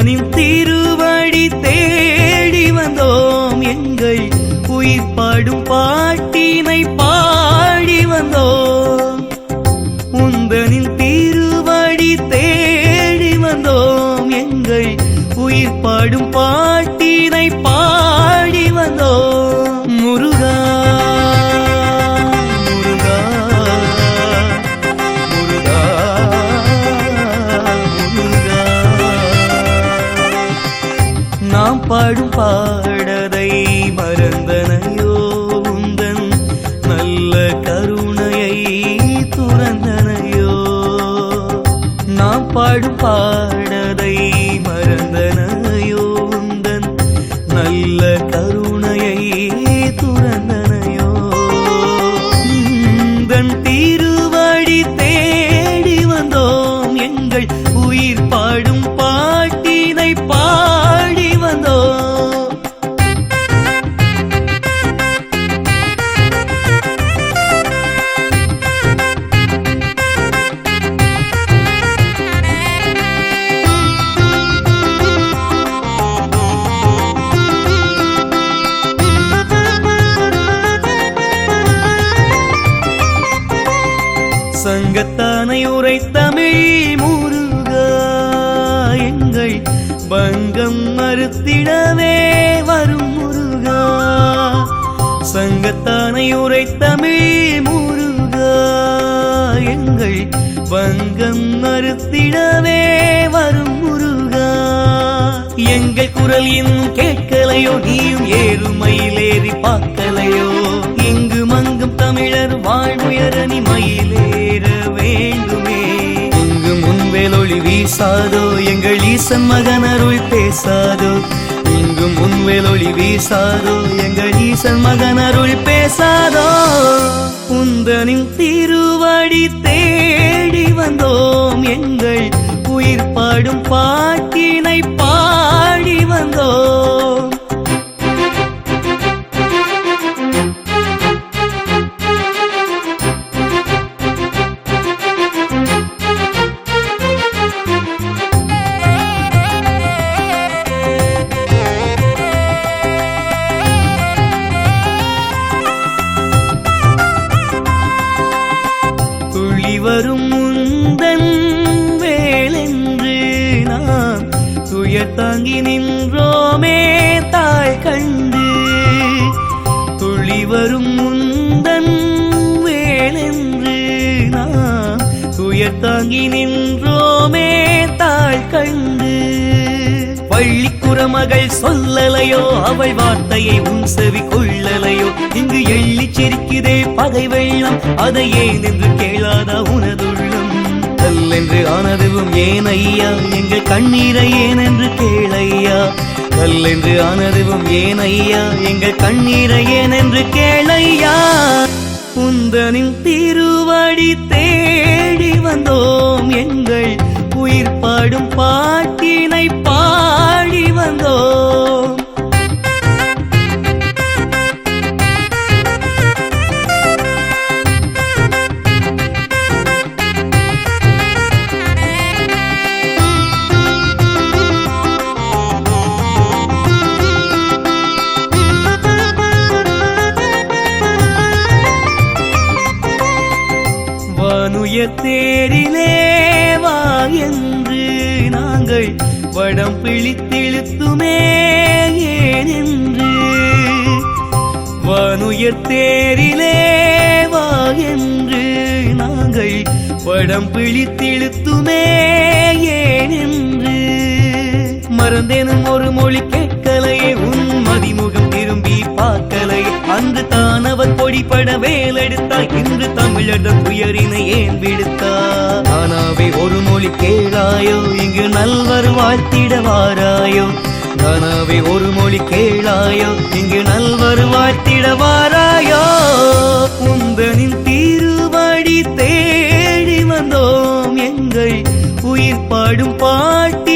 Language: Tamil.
கண்ணனின் திருவடி தேடி வந்தோம். எங்கள் உயிர் பாடும் பாட்டினை பா பாடும் பாட சங்கத்தானை உரை தமிழ் முருகா எங்கள் பங்கம் மறுத்திடவே வரும் முருகா. சங்கத்தானை உரை தமிழ் முருகா எங்கள் பங்கம் மறுத்திடவே வரும் முருகா. எங்கள் குரல் இன்னும் கேட்கலையோ நீயும் ஏறுமையிலேறி வாழ்வுயரணி மயிலேற வேண்டுமே. இங்கு முன்வேலொளி வீசாதோ எங்கள் ஈசன் மகன் அருள் பேசாதோ. இங்கு முன்வேலொளி வீசாதோ எங்கள் ஈசன் மகன் அருள் பேசாதோ. உந்தனின் திருவடி தேடி வந்தோம். எங்கள் உயிர் பாடும் பா வரும் முந்தன் வேலென்று நாம் துயர் தாங்கி நின்றோமே தாழ் கண்டு. பள்ளிக்குறமகள் சொல்லலையோ அவள் வார்த்தையை உன் செவி கொள்ளலையோ இங்கு எள்ளி சிரிக்குதே பகை வெள்ளம் அதை ஏன் என்று கேளாதா உனதுள்ளம்? கல்லென்று ஆனதுவும் ஏன் ஐயா? எங்கள் கண்ணீரை ஏனென்று கேளையா கேளையா என்று அனறிவும் ஏன் ஐயா எங்கள் கண்ணீரை ஏன் என்று கேளையா? குந்தனின் திருவடி தேடி வந்தோம். எங்கள் உயிர் பாடும் பாட்டு வானுயர் தேரிலே வா என்று நாங்கள் வடம் பிழித்திழுத்துமே ஏன் என்று வானுயர் தேரிலே வா என்று நாங்கள் வடம் பிழித்திழுத்துமே ஏன் என்று மறந்தேனும் ஒரு மொழிக்கு அன்று தான் அவர் பொடிப்பட வேலெடுத்தாய் இன்று தமிழர் துயரினை ஏன் விடுத்தா? ஆனாவே ஒரு மொழி கேளாயோ இங்கு நல்வர் வாழ்த்திட வாராயோ. தானாவே ஒரு மொழி கேளாயோ இங்கு நல்வர் வாழ்த்திட வாராயோ. உந்தனின் திருவடி தேடி வந்தோம் எங்கள் உயிர் பாடும் பாட்டி